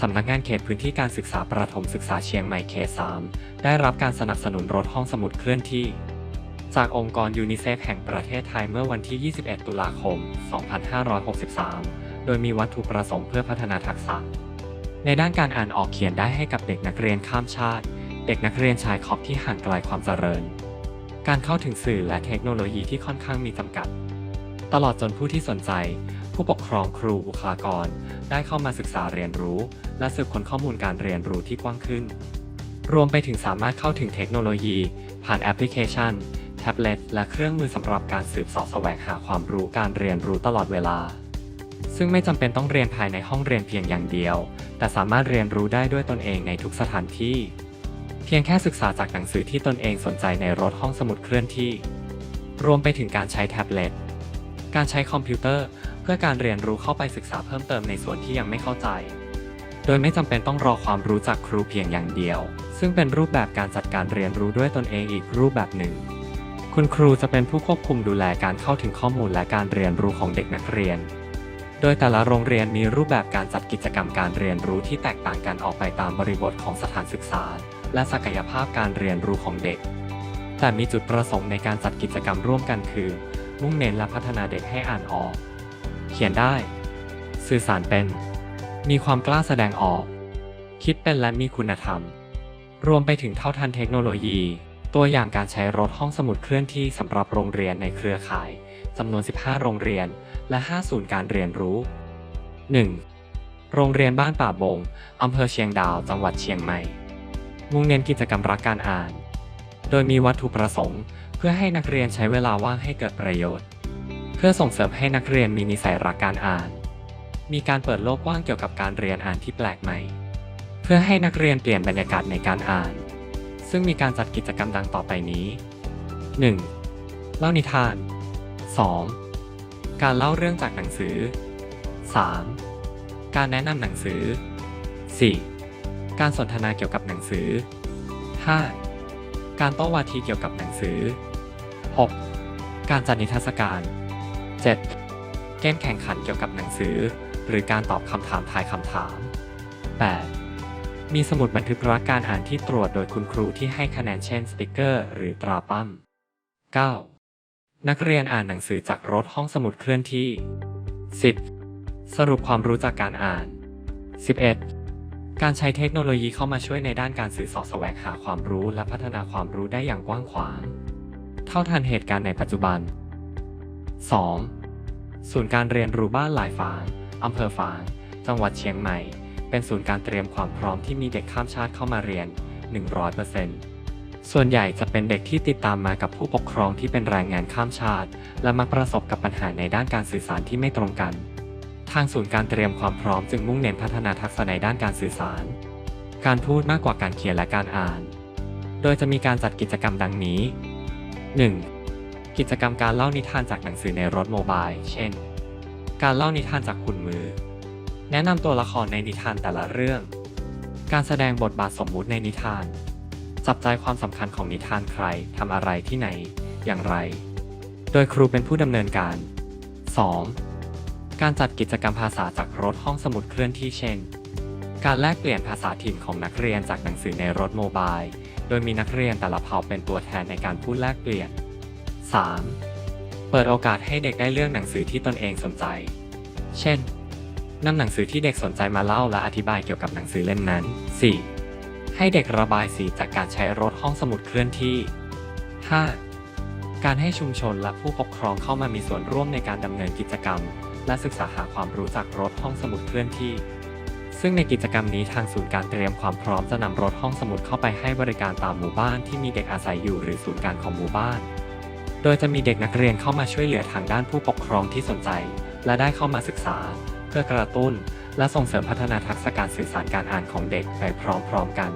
สำนักงานเขตพื้นที่การศึกษาประถมศึกษาเชียงใหม่เขต 3 ได้รับการสนับสนุนรถห้องสมุดเคลื่อนที่ จากองค์กรยูนิเซฟแห่งประเทศไทยเมื่อวันที่ 21 ตุลาคม 2563 โดยมีวัตถุประสงค์เพื่อพัฒนาทักษะ ในด้านการอ่านออกเขียนได้ให้กับเด็กนักเรียนข้ามชาติ เด็กนักเรียนชายขอบที่ห่างไกลความเจริญ การเข้าถึงสื่อและเทคโนโลยีที่ค่อนข้างมีจำกัด ตลอดจนผู้ที่สนใจ ผู้ปกครองครูบุคลากร ได้เข้ามาศึกษาเรียนรู้ และสืบค้นข้อมูลการเรียนรู้ที่กว้างขึ้น รวมไปถึงสามารถเข้าถึงเทคโนโลยี ผ่านแอปพลิเคชัน แท็บเล็ต และเครื่องมือสำหรับการสืบเสอบแสวงหาความรู้การเรียนรู้ตลอดเวลา ซึ่งไม่จำเป็นต้องเรียนภายในห้องเรียนเพียงอย่างเดียว แต่สามารถเรียนรู้ได้ด้วยตนเองในทุกสถานที่ เพียงแค่ศึกษาจากหนังสือที่ตนเองสนใจในรถห้องสมุดเคลื่อนที่ รวมไปถึงการใช้แท็บเล็ต การใช้คอมพิวเตอร์ เพื่อการเรียนรู้เข้าไปศึกษาเพิ่มเติมในส่วนที่ยังไม่เข้าใจ โดยไม่จำเป็นต้องรอความรู้จากครูเพียงอย่างเดียว ซึ่งเป็นรูปแบบการจัดการเรียนรู้ด้วยตนเองอีกรูปแบบหนึ่ง คุณครูจะเป็นผู้ควบคุมดูแลการเข้าถึงข้อมูลและการเรียนรู้ของเด็กนักเรียน โดยแต่ละโรงเรียนมีรูปแบบการจัดกิจกรรมการเรียนรู้ที่แตกต่างกันออกไปตามบริบทของสถานศึกษา และศักยภาพการเรียนรู้ของเด็ก แต่มีจุดประสงค์ในการจัดกิจกรรมร่วมกันคือ มุ่งเน้นและพัฒนาเด็กให้อ่านออก เขียนได้ สื่อสารเป็น มีความกล้าแสดงออก คิดเป็นและมีคุณธรรม รวมไปถึงเท่าทันเทคโนโลยี ตัวอย่างการใช้รถห้องสมุดเคลื่อนที่สำหรับโรงเรียนในเครือข่ายจำนวน 15 โรงเรียน และ 5 ศูนย์การเรียนรู้ 1. โรงเรียนบ้านป่าบง อำเภอเชียงดาว จังหวัดเชียงใหม่มุ่งเน้นกิจกรรมรักการอ่าน โดยมีวัตถุประสงค์ เพื่อให้นักเรียนใช้เวลาว่างให้เกิดประโยชน์ เพื่อส่งเสริมให้นักเรียนมีนิสัยรักการอ่าน มีการเปิดโลกกว้างเกี่ยวกับการเรียนอ่านที่แปลกใหม่ เพื่อให้นักเรียนเปลี่ยนบรรยากาศในการอ่าน ซึ่งมีการจัดกิจกรรมดังต่อไปนี้ 1. เล่านิทาน 2. การเล่าเรื่องจากหนังสือ 3. การแนะนำหนังสือ 4. การสนทนาเกี่ยวกับหนังสือ 5. การโต้วาทีเกี่ยวกับหนังสือ 6. การจัดนิทรรศการ 7. เกมแข่งขันเกี่ยวกับหนังสือ หรือการตอบคำถามทายคำถาม 8. มีสมุดบันทึกรักการอ่านที่ตรวจโดยคุณครูที่ให้คะแนนเช่นสติกเกอร์ หรือตราปั้ม 9. นักเรียนอ่านหนังสือจากรถห้องสมุดเคลื่อนที่ 10. สรุปความรู้จากการอ่าน 11. การใช้เทคโนโลยีเข้ามาช่วยในด้านการสื่อสารแสวงหาความรู้และพัฒนาความรู้ได้อย่างกว้างขวาง เท่าทันเหตุการณ์ในปัจจุบัน 2. ศูนย์การเรียนรู้บ้านหลายฝางอำเภอฝาง จังหวัดเชียงใหม่ เป็นศูนย์การเตรียมความพร้อมที่มีเด็กข้ามชาติเข้ามาเรียน 100%ส่วนใหญ่จะเป็นเด็กที่ติดตามมากับผู้ปกครองที่เป็นแรงงานข้ามชาติ และมักประสบกับปัญหาในด้านการสื่อสารที่ไม่ตรงกัน ทางศูนย์การเตรียมความพร้อมจึงมุ่งเน้นพัฒนาทักษะในด้านการสื่อสาร การพูดมากกว่าการเขียนและการอ่าน โดยจะมีการจัดกิจกรรมดังนี้ 1. กิจกรรมการเล่านิทานจากหนังสือในรถโมบาย เช่น การเล่านิทานจากคุณมือ แนะนำตัวละครในนิทานแต่ละเรื่อง การแสดงบทบาทสมมุติในนิทาน จับใจความสำคัญของนิทานใครทำอะไรที่ไหน อย่างไร โดยครูเป็นผู้ดำเนินการ 2. การจัดกิจกรรมภาษาจากรถห้องสมุดเคลื่อนที่เช่น การแลกเปลี่ยนภาษาถิ่นของนักเรียนจากหนังสือในรถโมบาย โดยมีนักเรียนแต่ละเผ่าเป็นตัวแทนในการพูดแลกเปลี่ยน 3. เปิดโอกาสให้เด็กได้เลือกหนังสือที่ตนเองสนใจ เช่นนำหนังสือที่เด็กสนใจมาเล่าและอธิบายเกี่ยวกับหนังสือเล่มนั้น 4. ให้เด็กระบายสีจากการใช้รถห้องสมุดเคลื่อนที่ 5. การให้ชุมชนและผู้ปกครองเข้ามามีส่วนร่วมในการดำเนินกิจกรรม และศึกษาหาความรู้จากรถห้องสมุดเคลื่อนที่ ซึ่งในกิจกรรมนี้ทางศูนย์การเตรียมความพร้อมจะนำรถห้องสมุดเข้าไปให้บริการตามหมู่บ้านที่มีเด็กอาศัยอยู่หรือศูนย์การของหมู่บ้าน โดยจะมีเด็กนักเรียนเข้ามาช่วยเหลือทางด้านผู้ปกครองที่สนใจ และได้เข้ามาศึกษา เพื่อกระตุ้น และส่งเสริมพัฒนาทักษะการสื่อสารการอ่านของเด็กไปพร้อมๆกัน